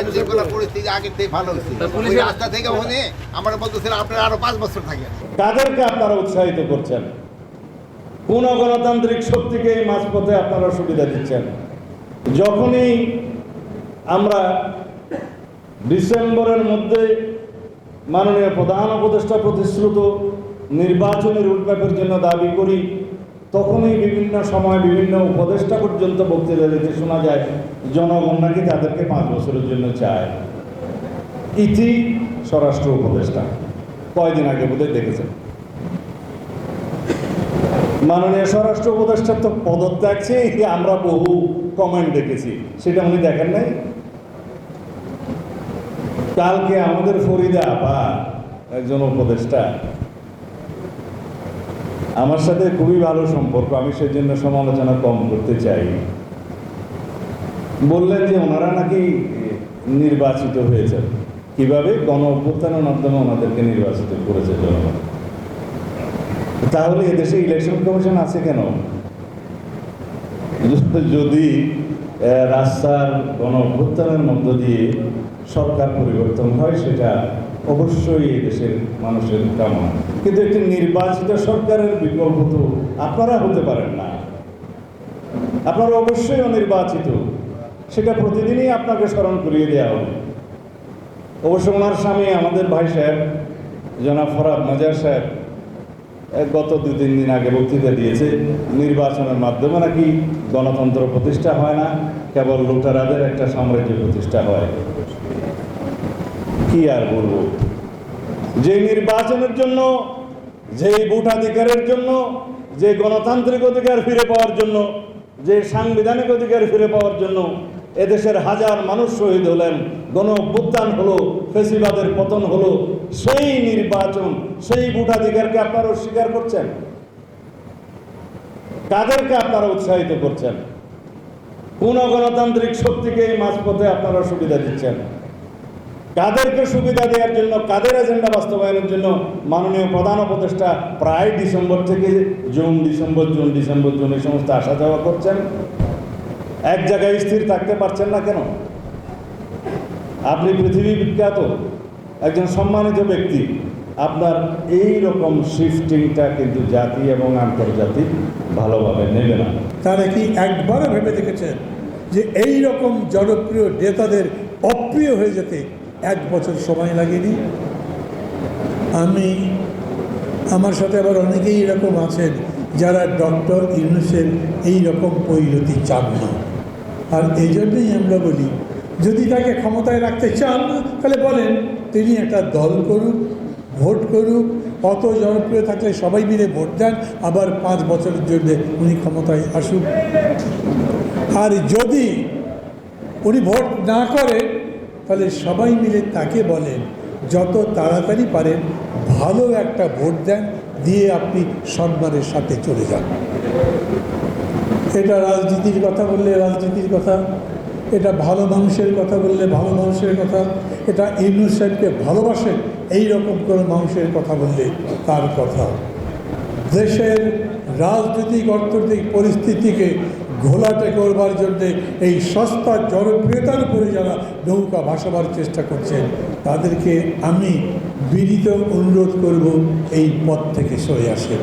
আইন শৃঙ্খলা পরিস্থিতি আগের থেকে ভালো হয়েছে। তা ওই রাস্তা থেকে ওখানে আমরা বলতেছিলাম আপনারা আরও পাঁচ বছর থাকেন। কাদেরকে আপনারা উৎসাহিত করছেন? কোন গণতান্ত্রিক শক্তিকে এই মাঝপথে আপনারা সুবিধা দিচ্ছেন? যখনই আমরা ডিসেম্বরের মধ্যে মাননীয় প্রধান উপদেষ্টা প্রতিশ্রুত নির্বাচনের রুটম্যাপের জন্য দাবি করি তখনই বিভিন্ন সময় বিভিন্ন উপদেষ্টা পর্যন্ত বক্তৃতা দিতে শোনা যায়, জনগণ নাকি তাদেরকে পাঁচ বছরের জন্য চায়। ইতি স্বরাষ্ট্র উপদেষ্টা। কয়দিন আগে বোধহয় দেখেছেন। মাননীয় স্বরাষ্ট্র উপদেষ্টার তো পদত্যাগ চেয়ে আমরা বহু কমেন্ট দেখেছি। সেটা উনি দেখেন নাই? কালকে আমাদের ফরিদা বা একজন উপদেষ্টা আমার সাথে খুবই ভালো সম্পর্ক, আমি সেজন্য সমালোচনা কম করতে চাই। বললেন যে ওনারা নাকি নির্বাচিত হয়েছেন কীভাবে? গণ অভ্যুত্থানের মাধ্যমে ওনাদেরকে নির্বাচিত করেছে জনগণ। তাহলে এদেশে ইলেকশন কমিশন আছে কেন? যদি রাস্তার গণ অভ্যুত্থানের মধ্য দিয়ে সরকার পরিবর্তন হয়, সেটা অবশ্যই এদেশের মানুষের কামনা। কিন্তু একটি নির্বাচিত সরকারের বিকল্প তো আপনারা হতে পারেন না। আপনারা অবশ্যই অনির্বাচিত। সেটা প্রতিদিনই আপনাকে স্মরণ করিয়ে দেওয়া হবে। অবশ্য ওনার স্বামী আমাদের ভাই সাহেব, জনাব ফরাদ মজার সাহেব গত দু তিন দিন আগে বক্তৃতা দিয়েছে, নির্বাচনের মাধ্যমে নাকি গণতন্ত্র প্রতিষ্ঠা হয় না, কেবল লুটারাদের একটা সাম্রাজ্য প্রতিষ্ঠা হয়। কি আর বলব? যে নির্বাচনের জন্য, যে ভোটাধিকারের জন্য, যে গণতান্ত্রিক অধিকার ফিরে পাওয়ার জন্য, যে সাংবিধানিক অধিকার ফিরে পাওয়ার জন্য এদেশের হাজার মানুষ শহীদ হলেন। গণ অভ্যুত্থান হলো, ফেসিবাদের পতন হলো, সেই নির্বাচন, সেই ভোটাধিকারকে আপনারা অস্বীকার করছেন? কাদেরকে আপনারা উৎসাহিত করছেন? কোন গণতান্ত্রিক শক্তিকে এই মাঝপথে আপনারা সুবিধা দিচ্ছেন? কাদেরকে সুবিধা দেওয়ার জন্য, কাদের এজেন্ডা বাস্তবায়নের জন্য মাননীয় প্রধান উপদেষ্টা প্রায় ডিসেম্বর থেকে June, December June December, June এই সমস্ত আসা যাওয়া করছেন? এক জায়গায় স্থির থাকতে পারছেন না কেন? আপনি পৃথিবী বিখ্যাত, একজন সম্মানিত ব্যক্তি। আপনার এই রকম শিফটিংটা কিন্তু জাতি এবং আন্তর্জাতিক ভালোভাবে নেবে না। তারা কি একবারও ভেবে দেখেছেন যে এই রকম জনপ্রিয় নেতাদের অপ্রিয় হয়ে যেতে এক বছর সময় লাগেনি? আমি, আমার সাথে আবার অনেকেই এরকম আছেন। যারা ডক্টর ইউনুসের এই রকম পরিণতি চান না। আর এই জন্যই আমরা বলি, যদি তাকে ক্ষমতায় রাখতে চান, তাহলে বলেন, তিনি একটা দল করুক, ভোট করুক, অত জনপ্রিয় থাকলে সবাই মিলে ভোট দেন, আবার পাঁচ বছরের জন্য উনি ক্ষমতায় আসুক। আর যদি উনি ভোট না করেন, তাহলে সবাই মিলে তাকে বলেন, যত তাড়াতাড়ি পারেন, ভালো একটা ভোট দেন দিয়ে আপনি সম্মানের সাথে চলে যান। এটা রাজনীতির কথা বললে রাজনীতির কথা, এটা ভালো মানুষের কথা বললে ভালো মানুষের কথা, এটা ইউনুস সাহেবকে ভালোবাসেন এই রকম কোনো মানুষের কথা বললে তার কথা। দেশের রাজনৈতিক, অর্থনৈতিক পরিস্থিতিকে ঘোলাটে করবার জন্যে এই সস্তা জনপ্রিয়তার উপরে যারা নৌকা ভাসাবার চেষ্টা করছেন, তাদেরকে আমি বিনীত অনুরোধ করব এই পথ থেকে সরে আসেন।